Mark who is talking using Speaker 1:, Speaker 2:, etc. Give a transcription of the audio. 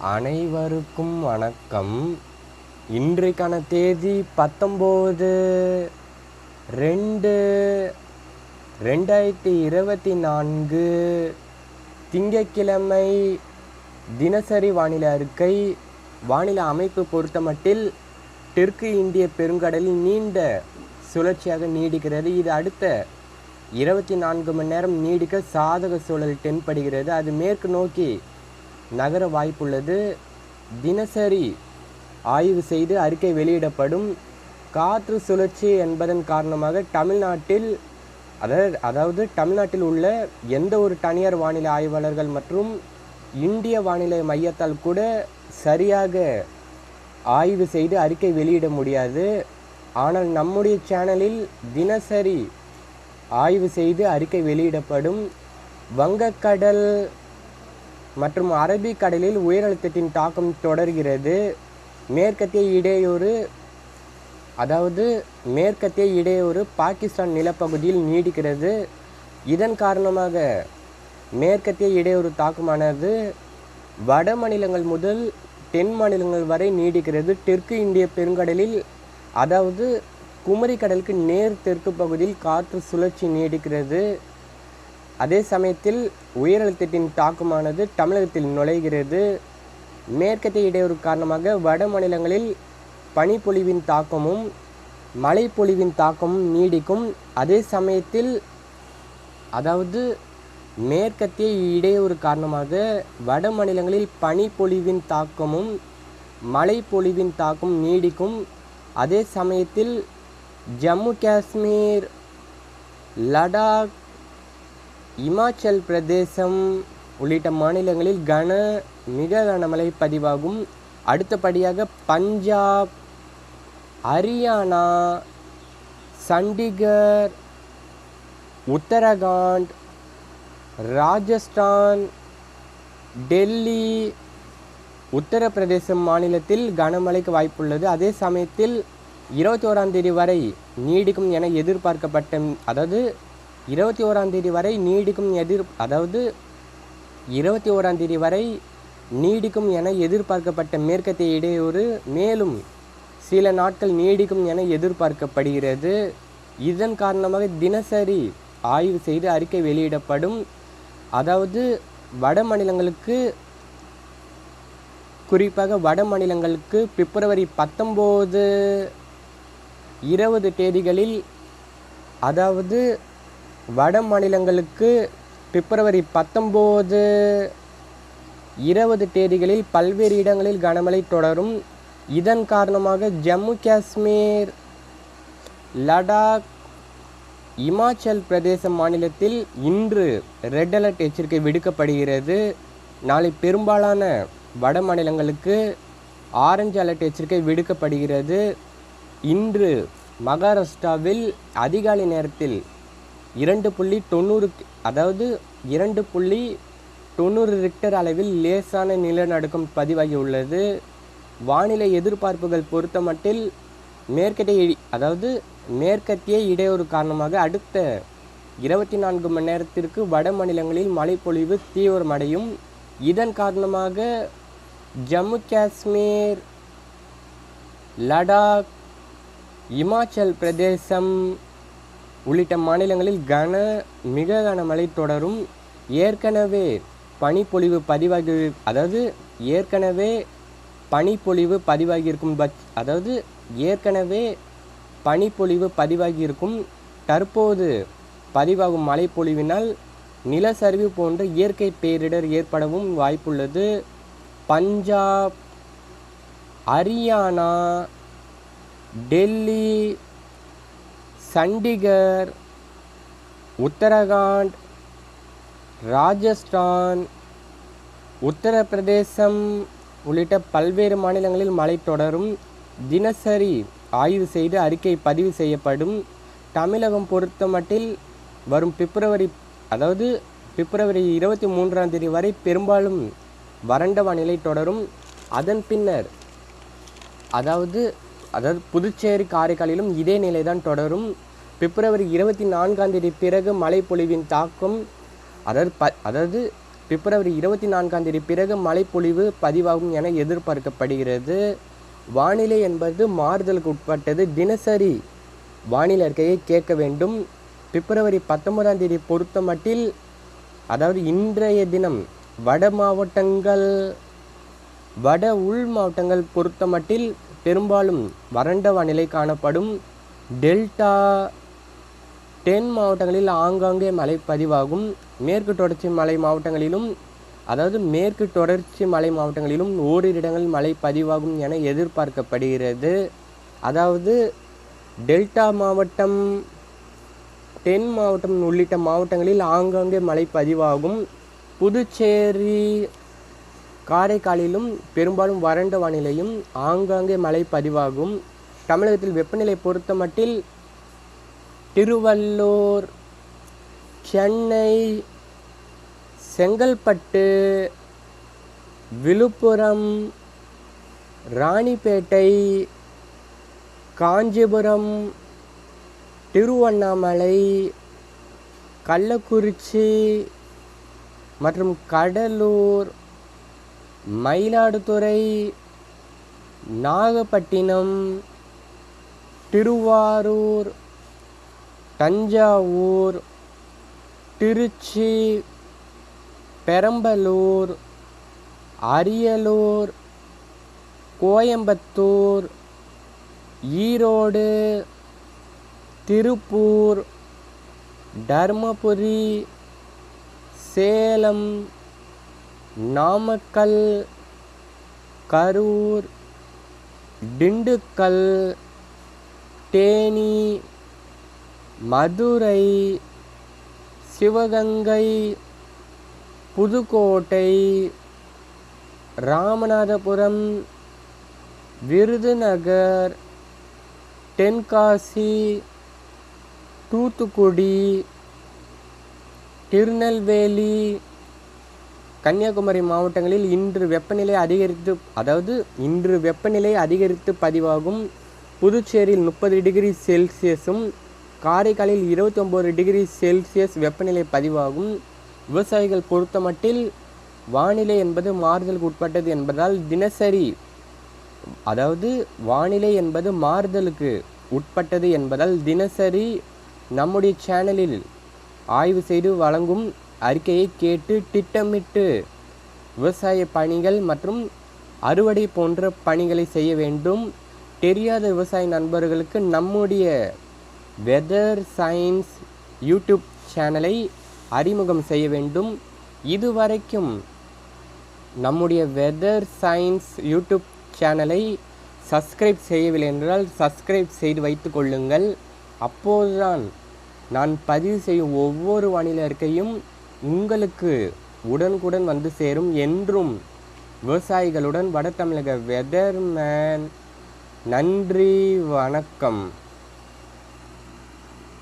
Speaker 1: அனைவருக்கும் வணக்கம். இன்றைக்கான தேதி பத்தொம்போது ரெண்டு ரெண்டாயிரத்தி இருபத்தி நான்கு. திங்கக்கிழமை தினசரி வானிலை அறிக்கை. வானிலை அமைப்பு பொறுத்தமட்டில் தெற்கு இந்திய பெருங்கடலில் நீண்ட சுழற்சியாக நீடிக்கிறது. இது அடுத்த இருபத்தி நான்கு மணி நேரம் நீடிக்க சாதக சூழல் தென்படுகிறது. அது மேற்கு நோக்கி நகர வாய்ப்புள்ளது. தினசரி ஆய்வு செய்து அறிக்கை வெளியிடப்படும். காற்று சுழற்சி என்பதன் காரணமாக தமிழ்நாட்டில் அதாவது அதாவது தமிழ்நாட்டில் உள்ள எந்த ஒரு தனியார் வானிலை ஆய்வாளர்கள் மற்றும் இந்திய வானிலை மையத்தால் கூட சரியாக ஆய்வு செய்து அறிக்கை வெளியிட முடியாது. ஆனால் நம்முடைய சேனலில் தினசரி ஆய்வு செய்து அறிக்கை வெளியிடப்படும். வங்கக்கடல் மற்றும் அரபிக்கடலில் உயரழுத்தத்தின் தாக்கம் தொடர்கிறது. மேற்கத்திய இடையூறு அதாவது மேற்கத்திய இடையூறு பாகிஸ்தான் நிலப்பகுதியில் நீடிக்கிறது. இதன் காரணமாக மேற்கத்திய இடையூறு தாக்கமானது வட மாநிலங்கள் முதல் தென் மாநிலங்கள் வரை நீடிக்கிறது. தெற்கு இந்திய பெருங்கடலில் அதாவது குமரி கடலுக்கு நேர் தெற்கு பகுதியில் காற்று சுழற்சி நீடிக்கிறது. அதே சமயத்தில் உயரழுத்தத்தின் தாக்கமானது தமிழகத்தில் நுழைகிறது. மேற்கத்திய இடையூறு காரணமாக வட மாநிலங்களில் பனிப்பொழிவின் தாக்கமும் மழைப்பொழிவின் தாக்கமும் நீடிக்கும். அதே சமயத்தில் அதாவது மேற்கத்திய இடையூறு காரணமாக வட மாநிலங்களில் பனிப்பொழிவின் தாக்கமும் மழைப்பொழிவின் தாக்கம் நீடிக்கும். அதே சமயத்தில் ஜம்மு காஷ்மீர் லடாக் இமாச்சல் பிரதேசம் உள்ளிட்ட மாநிலங்களில் கன மிக கனமழை பதிவாகும். அடுத்தபடியாக பஞ்சாப் ஹரியானா சண்டிகர் உத்தரகாண்ட் ராஜஸ்தான் டெல்லி உத்தரப்பிரதேசம் மாநிலத்தில் கனமழைக்கு வாய்ப்புள்ளது. அதே சமயத்தில் இருபத்தோராம் தேதி வரை நீடிக்கும் என எதிர்பார்க்கப்பட்ட அதாவது இருபத்தி ஓராம் தேதி வரை நீடிக்கும் எதிர் அதாவது இருபத்தி ஓராம் தேதி வரை நீடிக்கும் என எதிர்பார்க்கப்பட்ட மேற்கத்திய இடையூறு மேலும் சில நாட்கள் நீடிக்கும் என எதிர்பார்க்கப்படுகிறது. இதன் காரணமாக தினசரி ஆய்வு செய்து அறிக்கை வெளியிடப்படும். அதாவது வட மாநிலங்களுக்கு குறிப்பாக வட மாநிலங்களுக்கு பிப்ரவரி பத்தொம்போது இருபது தேதிகளில் அதாவது வட மாநிலங்களுக்கு பிப்ரவரி பத்தொம்போது இருபது தேதிகளில் பல்வேறு இடங்களில் கனமழை தொடரும். இதன் காரணமாக ஜம்மு காஷ்மீர் லடாக் இமாச்சல் பிரதேச மாநிலத்தில் இன்று ரெட் அலர்ட் எச்சரிக்கை விடுக்கப்படுகிறது. நாளை பெரும்பாலான வட மாநிலங்களுக்கு ஆரஞ்சு அலர்ட் எச்சரிக்கை விடுக்கப்படுகிறது. இன்று மகாராஷ்டிராவில் அதிகாலை நேரத்தில் இரண்டு புள்ளி தொண்ணூறு அதாவது இரண்டு புள்ளி தொண்ணூறு ரிக்டர் அளவில் லேசான நிலநடுக்கம் பதிவாகி உள்ளது. வானிலை எதிர்பார்ப்புகள் பொறுத்தமட்டில் மேற்கத்திய அதாவது மேற்கத்திய இடையூறு காரணமாக அடுத்த இருபத்தி நான்கு மணி நேரத்திற்கு வட மாநிலங்களில் மழைப்பொழிவு தீவிரமடையும். இதன் காரணமாக ஜம்மு காஷ்மீர் லடாக் இமாச்சல் பிரதேசம் உள்ளிட்ட மாநிலங்களில் கன மிக கனமழை தொடரும். ஏற்கனவே பனிப்பொழிவு பதிவாகி அதாவது ஏற்கனவே பனிப்பொழிவு பதிவாகியிருக்கும் பட்ச அதாவது ஏற்கனவே பனிப்பொழிவு பதிவாகியிருக்கும். தற்போது பதிவாகும் மழைப்பொழிவினால் நிலச்சரிவு போன்ற இயற்கை பேரிடர் ஏற்படவும் வாய்ப்புள்ளது. பஞ்சாப் ஹரியானா டெல்லி சண்டிகர் உத்தரகாண்ட் ராஜஸ்தான் உத்தரப்பிரதேசம் உள்ளிட்ட பல்வேறு மாநிலங்களில் மழை தொடரும். தினசரி ஆய்வு செய்து அறிக்கை பதிவு செய்யப்படும். தமிழகம் பொறுத்தமட்டில் வரும் பிப்ரவரி அதாவது பிப்ரவரி இருபத்தி மூன்றாம் தேதி வரை பெரும்பாலும் வறண்ட வானிலை தொடரும். அதன் பின்னர் அதாவது அதாவது புதுச்சேரி காரைக்காலிலும் இதே நிலைதான் தொடரும். பிப்ரவரி இருபத்தி நான்காம் தேதி பிறகு மழைப்பொழிவின் தாக்கம் அதாவது ப அதாவது பிப்ரவரி இருபத்தி நான்காம் தேதி பிறகு மழைப்பொழிவு பதிவாகும் என எதிர்பார்க்கப்படுகிறது. வானிலை என்பது மாறுதலுக்கு உட்பட்டது. தினசரி வானிலை அறிக்கையை கேட்க வேண்டும். பிப்ரவரி பத்தொன்பதாம் தேதி பொறுத்த மட்டில் அதாவது இன்றைய தினம் வட மாவட்டங்கள் வட உள் மாவட்டங்கள் பொறுத்த மட்டில் பெரும்பாலும் வறண்ட வானிலை காணப்படும். டெல்டா தென் மாவட்டங்களில் ஆங்காங்கே மழை பதிவாகும். மேற்கு தொடர்ச்சி மலை மாவட்டங்களிலும் அதாவது மேற்கு தொடர்ச்சி மலை மாவட்டங்களிலும் ஓரிரு இடங்களில் மழை பதிவாகும் என எதிர்பார்க்கப்படுகிறது. அதாவது டெல்டா மாவட்டம் தென் மாவட்டம் உள்ளிட்ட மாவட்டங்களில் ஆங்காங்கே மழை பதிவாகும். புதுச்சேரி காரைக்காலிலும் பெரும்பாலும் வறண்ட வானிலையும் ஆங்காங்கே மழை பதிவாகும். தமிழகத்தில் வெப்பநிலை பொறுத்த மட்டில் திருவள்ளூர் சென்னை செங்கல்பட்டு விழுப்புரம் ராணிப்பேட்டை காஞ்சிபுரம் திருவண்ணாமலை கள்ளக்குறிச்சி மற்றும் கடலூர் மயிலாடுதுறை நாகப்பட்டினம் திருவாரூர் தஞ்சாவூர் திருச்சி பெரம்பலூர் அரியலூர் கோயம்புத்தூர் ஈரோடு திருப்பூர் தர்மபுரி சேலம் நாமக்கல் கரூர் திண்டுக்கல் தேனி மதுரை சிவகங்கை புதுக்கோட்டை ராமநாதபுரம் விருதுநகர் தென்காசி தூத்துக்குடி திருநெல்வேலி கன்னியாகுமரி மாவட்டங்களில் இன்று வெப்பநிலை அதிகரித்து அதாவது இன்று வெப்பநிலை அதிகரித்து பதிவாகும். புதுச்சேரியில் முப்பது டிகிரி செல்சியஸும் காரைக்காலில் இருபத்தி ஒம்பது டிகிரி செல்சியஸ் வெப்பநிலை பதிவாகும். விவசாயிகள் பொறுத்தமட்டில் வானிலை என்பது மாறுதலுக்கு உட்பட்டது என்பதால் தினசரி அதாவது வானிலை என்பது மாறுதலுக்கு உட்பட்டது என்பதால் தினசரி நம்முடைய சேனலில் ஆய்வு செய்து வழங்கும் அறிக்கையை கேட்டு திட்டமிட்டு விவசாய பணிகள் மற்றும் அறுவடை போன்ற பணிகளை செய்ய வேண்டும். தெரியாத விவசாய நண்பர்களுக்கு நம்முடைய வெதர் சயின்ஸ் யூடியூப் சேனலை அறிமுகம் செய்ய வேண்டும். இதுவரைக்கும் நம்முடைய வெதர் சயின்ஸ் யூடியூப் சேனலை சப்ஸ்கிரைப் செய்யவில்லை என்றால் சப்ஸ்கிரைப் செய்து வைத்து கொள்ளுங்கள். அப்போதுதான் நான் பதிவு செய்யும் ஒவ்வொரு வானிலை உங்களுக்கு உடனுக்குடன் வந்து சேரும் என்றும் விவசாயிகளுடன் வட தமிழக வெதர்மேன் நன்றி வணக்கம்.